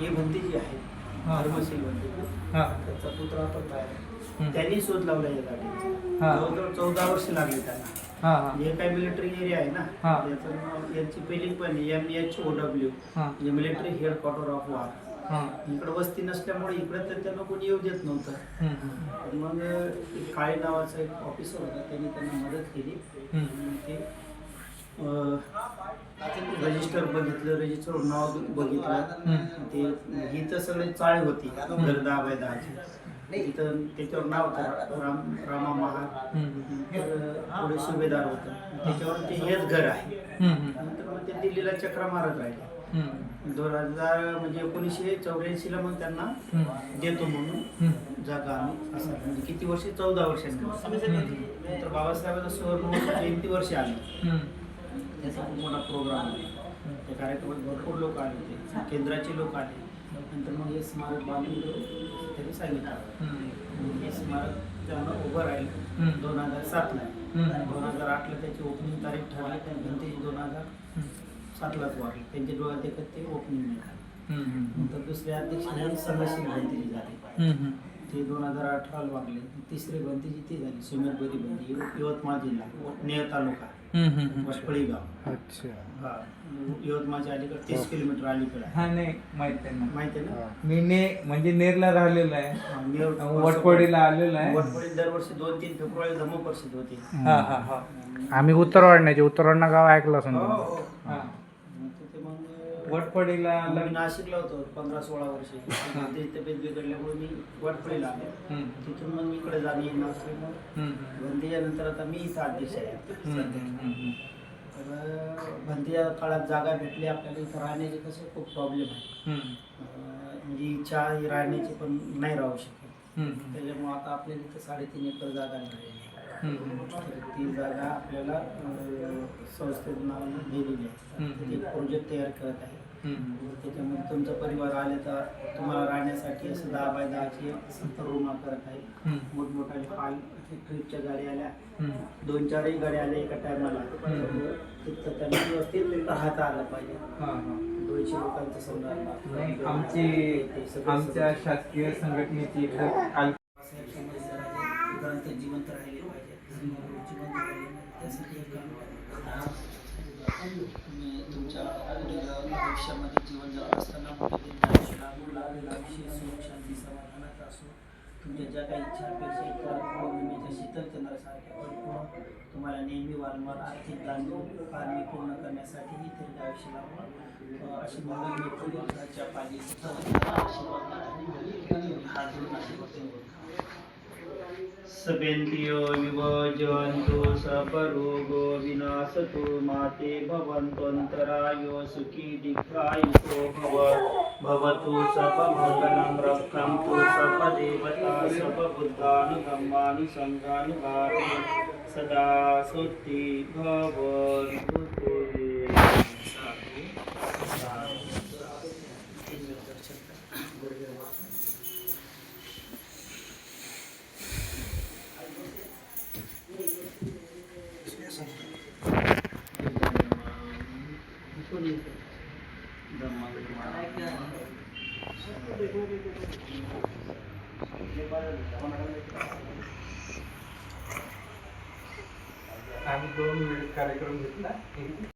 ही भंती जी आहे हा. धर्मशील भंती हा. त्याचा पुत्र आपण बाहेर हम्म. त्यांनी शोध लावला या गाडीचा. जवळजवळ चौदा वर्ष लागली त्यांना. हा काय मिलिटरी एरिया आहे ना? हा. याचं यांची पहिली पण एम एच ओ डब्ल्यू हा. म्हणजे मिलिटरी हेडक्वार्टर ऑफ वॉर हा. इकडे वस्ती नसल्यामुळे इकडे तर त्यांना कोणी येऊ देत नव्हतं. मग काळे नावाचा एक ऑफिसर होता त्यांनी त्यांना मदत केली. ते रजिस्टर बघितलं रजिस्टर नाव बघितलं. ते ही तर सगळे चाळ होती गरदा वैदाची तिथं त्याच्यावर नाव होतं राम रामा महार. तर पुढे सुभेदार होतं. त्याच्यावर ते हेच घर आहे. नंतर मग ते दिल्लीला चक्रा मारत राहिले. दोन हजार म्हणजे एकोणीसशे चौऱ्याऐंशीला मग त्यांना. देतो म्हणून. जागा आम्ही. असं म्हणजे किती वर्ष? चौदा वर्षांनी. नंतर बाबासाहेबांना सुवर्ण जयंती वर्ष आली. त्याचा खूप मोठा प्रोग्राम आहे त्या कार्यक्रमात भरपूर लोक आले होते केंद्राचे लोक आले नंतर मग हे स्मारक बांधून त्यांनी सांगितलं. हे स्मारक त्यानं उभं राहिलं. दोन हजार सातला. दोन हजार आठला त्याची ओपनिंग तारीख ठरली पण गणतेची दोन हजार. सातलाच वाढली त्यांच्या डोळ्यात देखत ते ओपनिंग हम्म. नंतर दुसरे अध्यक्ष गणतेची झाली हम्म. ते दोन हजार अठराला वागले. तिसरी बंदीची ती झाली सुमेरबरी बंदी यवतमाळ जिल्हा नेर तालुका हम्म. हम्म. वसपळी गाव अच्छा. हा यवतमाळच्या अलीकडे तीस किलोमीटर अलीकडे आहे. हा नाही माहीत आहे ना माहिती आहे ना? मी ने म्हणजे नेरला राहिलेलो आहे. हा, नेर- वटपडीला आलेलो आहे. वटपडी दरवर्षी दोन तीन फेब्रुवारी धम्म परिषद होती. हा हा हा. आम्ही उत्तरवाडण्याचे उत्तरवाडणं गाव ऐकलं असेल हो, तुम्ही. हो. हा तिथे वटपडीला मी लग्न नाशिकला होतो पंधरा सोळा वर्षे. ते तब्येत बिघडल्यामुळे मी वटपडीला आलो. तिथून मग मी इकडे जाणे येणं असल्यामुळे हम्म. बंदीच्या नंतर आता मी इथं अध्यक्ष आहे बंदीच्या काळात जागा भेटली आपल्याला इथं राहण्याचे कसं खूप प्रॉब्लेम आहे. म्हणजे इच्छा ही राहण्याची पण नाही राहू शकत. त्याच्यामुळे आता आपल्याला इथं साडेतीन एकर जागा. तर ती जागा आपल्याला नावानं दिलेली आहे. प्रोजेक्ट तयार करत आहे. त्याच्यामध्ये तुमचा परिवार आले तर तुम्हाला राहण्यासाठी असं दहा बाय दहाचे सत्तर रूम करत आहे. मोठमोठ्या हॉल ट्रिपच्या गाड्या आल्या. दोन चारही गाड्या आल्या एका टायमाला तिथं त्यांना व्यवस्थित राहता आलं पाहिजे. लोकांचं समजा नाही आमची आमच्या शासकीय संघटनेची इकडे काल बाबासाहेब संभाजीराजे ग्रंथ जिवंत राहिले पाहिजे. धर्मगुरू जिवंत राहिले पाहिजे. त्यासाठी एक काम करा. तुम्ही तुमच्या पुढील आयुष्यामध्ये जीवन जगत असताना सुख शांती असो तुमच्या ज्या काही इच्छा अपेक्षा आहेत त्या पौर्णिमेच्या शीतल चंद्रासारख्या परिपूर्ण तुम्हाला नेहमी वारंवार आर्थिक जाणीव कार्य पूर्ण करण्यासाठी ही दीर्घ आयुष्य लाभो अं, अशी मंगल व्यक्ती घरच्या पाणी आशीर्वाद देतो. हात धरून आशीर्वाद देतो. सपेन्द्रियो विभजन्तु सपरोगो विनाशतो माते भवन्त्वन्तरायो सुखी दीर्घायुको भव भवतु सपमङ्गलं रक्षन्तु सपदेवता सपबुद्धानुगम्मानुसङ्गानुगाते सदा सुति भवन्तु आम्ही दोन वेळ कार्यक्रम घेतला.